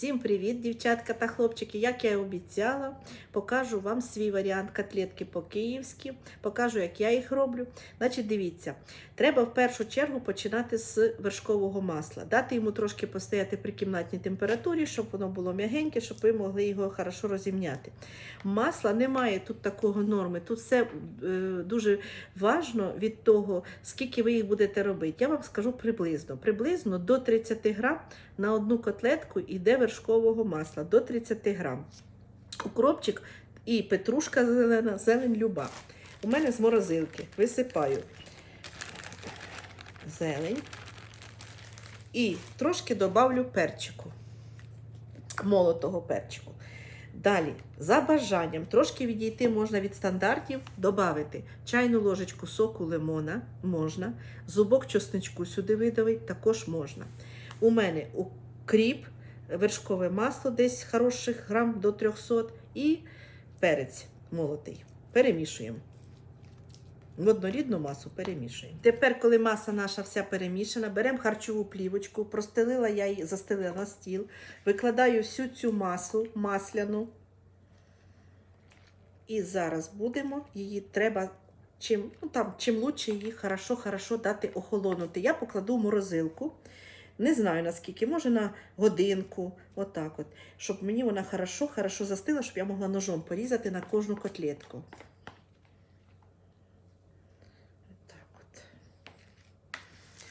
Всім привіт, дівчатка та хлопчики! Як я і обіцяла, покажу вам свій варіант котлетки по-київськи, покажу, як я їх роблю. Значить, дивіться, треба в першу чергу починати з вершкового масла. Дати йому трошки постояти при кімнатній температурі, щоб воно було м'ягеньке, щоб ви могли його хорошо розімняти. Масла немає тут такого норми. Тут все е, дуже важно від того, скільки ви їх будете робити. Я вам скажу приблизно. Приблизно до 30 грам на одну котлетку йде вершкового масла до 30 грам. Укропчик і петрушка зелена, зелень люба. У мене з морозилки висипаю зелень і трошки добавлю перчику, молотого перчику. Далі, за бажанням, трошки відійти можна від стандартів, додати чайну ложечку соку лимона можна, зубок чесничку сюди видавити також можна. У мене укріп, вершкове масло десь хороших грам до 300 і перець молотий. Перемішуємо. В однорідну масу перемішуємо. Тепер, коли маса наша вся перемішана, беремо харчову плівочку, простелила я її, застелила на стіл, викладаю всю цю масу масляну. І зараз будемо її треба чим, ну, там, чим лучше її хорошо, хорошо дати охолонути. Я покладу в морозилку. Не знаю наскільки, може на годинку, отак от, щоб мені вона хорошо, хорошо застила, щоб я могла ножом порізати на кожну котлетку.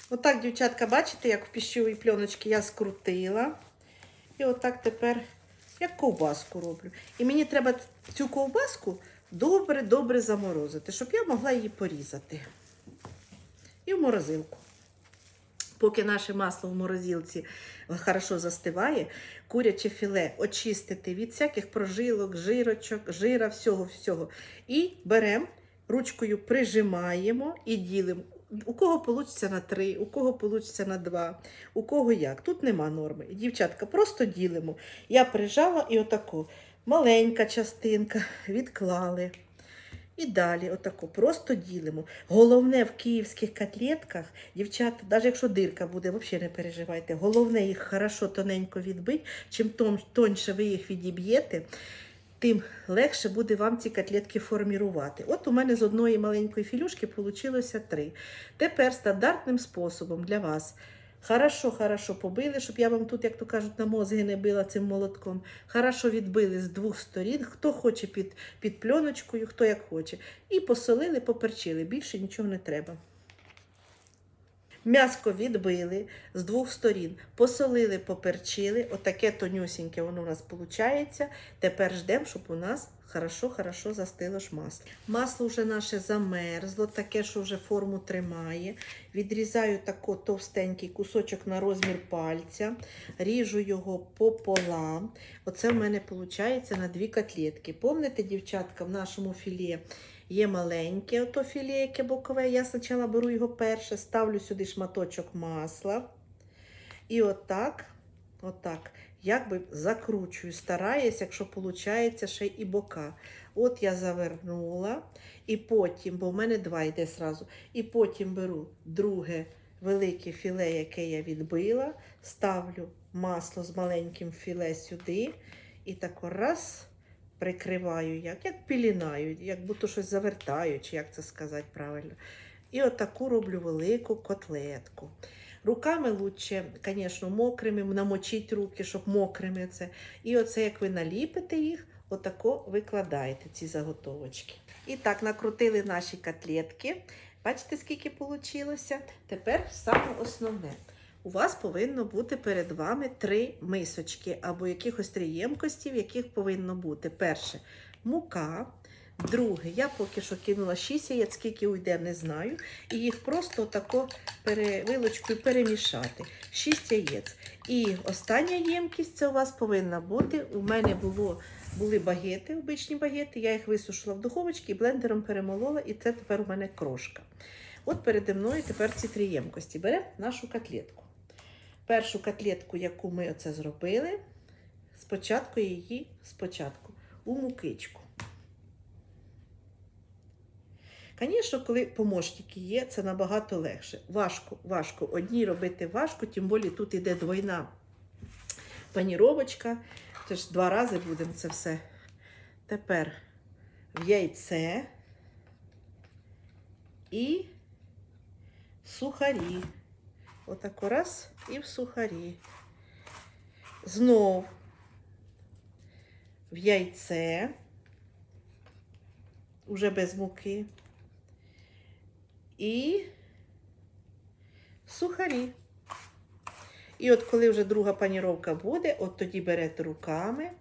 Отак от. Дівчатка, бачите, як в піщовій пленочці я скрутила. І отак тепер, як ковбаску роблю. І мені треба цю ковбаску добре-добре заморозити, щоб я могла її порізати. І в морозилку. Поки наше масло в морозилці хорошо застиває, куряче філе очистити від всяких прожилок, жирочок, жира, всього-всього. І беремо, ручкою прижимаємо і ділимо. У кого вийде на 3, у кого вийде на 2, у кого як. Тут нема норми. Дівчатка, просто ділимо. Я прижала і отако. Маленька частинка відклали. І далі, отако, просто ділимо. Головне в київських котлетках, дівчата, навіть якщо дирка буде, взагалі не переживайте. Головне їх хорошо тоненько відбити. Чим тоньше ви їх відіб'єте, тим легше буде вам ці котлетки формірувати. От у мене з одної маленької філюшки вийшло три. Тепер стандартним способом для вас. Хорошо, хорошо побили, щоб я вам тут, як то кажуть, на мозги не била цим молотком. Хорошо відбили з двох сторін, хто хоче під, під пленочкою, хто як хоче. І посолили, поперчили. Більше нічого не треба. М'яско відбили з двох сторін, посолили, поперчили. Отаке тонюсіньке воно у нас виходить. Тепер ждемо, щоб у нас хорошо-хорошо застило ж масло. Масло вже наше замерзло, таке, що вже форму тримає. Відрізаю тако товстенький кусочок на розмір пальця, ріжу його пополам. Оце в мене виходить на дві котлетки. Помните, дівчатка, в нашому філі Є маленьке ото філе, бокове. Я спочатку беру його перше, ставлю сюди шматочок масла. І отак, отак, якби закручую, стараюсь, якщо виходить, ще і бока. От я завернула, і потім, бо в мене два йде зразу, і потім беру друге велике філе, яке я відбила, ставлю масло з маленьким філе сюди. І так раз прикриваю, як як пілінаю, як будто щось завертаю, чи як це сказати правильно. І отаку роблю велику котлетку. Руками лучше, звісно, мокрими, намочіть руки, щоб мокрими це. І оце, як ви наліпите їх, отако викладаєте ці заготовочки. І так, накрутили наші котлетки. Бачите, скільки вийшло? Тепер саме основне. У вас повинно бути перед вами три мисочки або якихось три ємкості, в яких повинно бути перше мука. Друге, я поки що кинула 6 яєць, скільки уйде, не знаю. І їх просто тако вилочкою перемішати. 6 яєць. І остання ємкість це у вас повинна бути. У мене було, були багети, обичні багети. Я їх висушила в духовочці, блендером перемолола, і це тепер у мене крошка. От переді мною тепер ці три ємкості. Беремо нашу котлетку. Першу котлетку, яку ми оце зробили, спочатку її спочатку у мукичку. Звісно, коли помощники є, це набагато легше. Важко, важко. Одній робити важко, тим більше тут іде двойна паніровочка. Тож два рази будемо це все. Тепер в яйце і сухарі. Отако раз і в сухарі. Знов в яйце, уже без муки. І в сухарі. І от коли вже друга паніровка буде, от тоді берете руками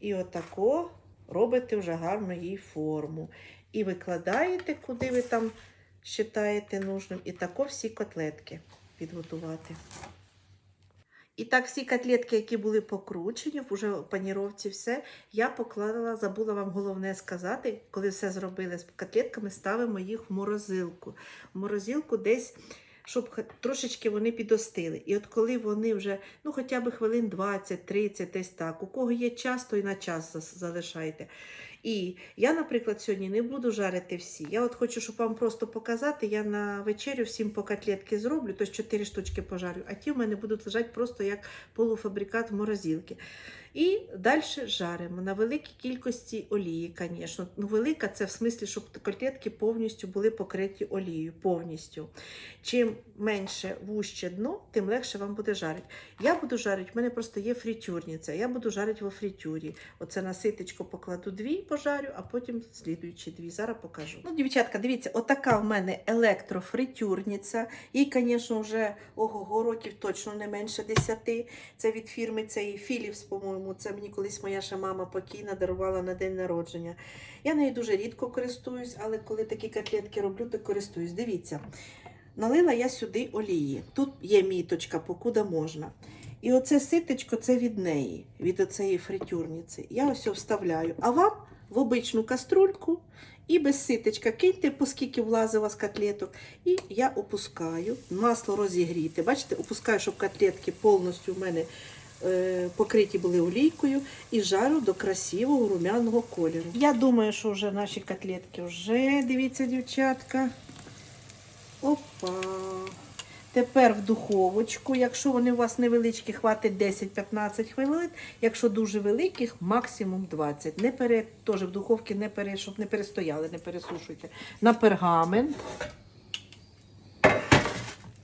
і отако робите вже гарну їй форму. І викладаєте, куди ви там вважаєте нужним, і тако всі котлетки підготувати. І так, всі котлетки, які були покручені, вже в паніровці все, я покладала, забула вам головне сказати, коли все зробили з котлетками, ставимо їх в морозилку. В морозилку десь, щоб трошечки вони підостили. І от коли вони вже, ну хоча б хвилин 20-30, десь так, у кого є час, то і на час залишайте. І я, наприклад, сьогодні не буду жарити всі. Я от хочу, щоб вам просто показати. Я на вечерю всім по котлетки зроблю, тобто 4 штучки пожарю, а ті в мене будуть лежати просто як полуфабрикат в морозилці. І далі жаримо на великій кількості олії, звісно. Ну, велика це в смислі, щоб котлетки повністю були покриті олією. Повністю. Чим менше вуще дно, тим легше вам буде жарити. Я буду жарити, в мене просто є фритюрниця. Я буду жарити во фритюрі. Оце на ситечко покладу дві, пожарю, а потім слідуючі дві. Зараз покажу. Ну, дівчатка, дивіться, отака в мене електрофритюрниця. Їй, звісно, вже ого років точно не менше 10. Це від фірми цієї Philips, по-моєму. Це мені колись моя ще мама покійна дарувала на день народження. Я нею дуже рідко користуюсь, але коли такі котлетки роблю, то користуюсь. Дивіться, налила я сюди олії. Тут є міточка, покуда можна. І оце ситечко це від неї, від оцеї фритюрниці. Я ось вставляю. А вам в обичну каструльку і без ситечка киньте, поскільки влазить у вас котлеток. І я опускаю, масло розігріти. Бачите, опускаю, щоб котлетки повністю в мене е, покриті були олійкою і жарю до красивого румяного кольору. Я думаю, що вже наші котлетки вже, дивіться, дівчатка. Опа. Тепер в духовочку, якщо вони у вас невеличкі, хватить 10-15 хвилин. Якщо дуже великих, максимум 20. Не пере, теж в духовці не пере, щоб не перестояли, не пересушуйте. На пергамент.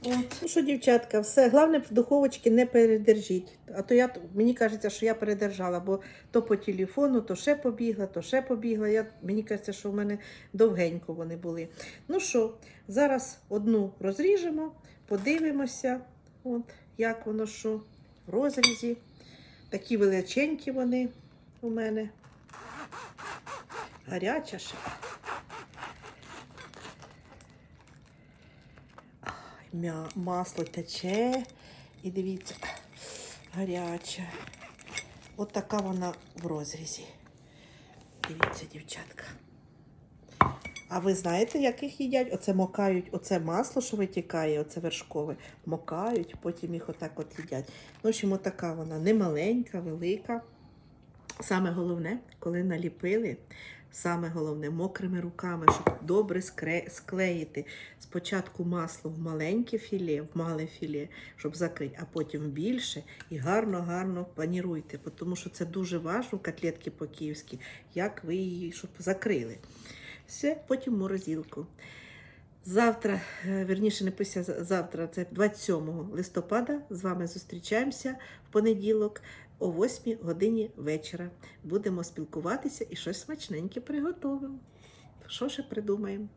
От. Ну що, дівчатка, все. Головне в духовочці не передержіть. А то я мені кажеться, що я передержала, бо то по телефону, то ще побігла, то ще побігла. Я, мені кажеться, що в мене довгенько вони були. Ну що, зараз одну розріжемо, подивимося, от, як воно що в розрізі. Такі величенькі вони у мене. Гаряча ще. Масло тече. І дивіться, гаряча. От така вона в розрізі. Дивіться, дівчатка. А ви знаєте, як їх їдять? Оце мокають, оце масло, що витікає, оце вершкове, мокають, потім їх отак от їдять. В общем, отака вона не маленька, велика. Саме головне, коли наліпили, саме головне мокрими руками, щоб добре склеїти спочатку масло в маленьке філе, в мале філе, щоб закрити, а потім більше і гарно-гарно паніруйте, тому що це дуже важливо, котлетки по-київськи, як ви її щоб закрили. Все, потім в морозилку. Завтра, е, верніше, не після завтра, це 27 листопада. З вами зустрічаємося в понеділок о 8 годині вечора. Будемо спілкуватися і щось смачненьке приготуємо. Що ще придумаємо?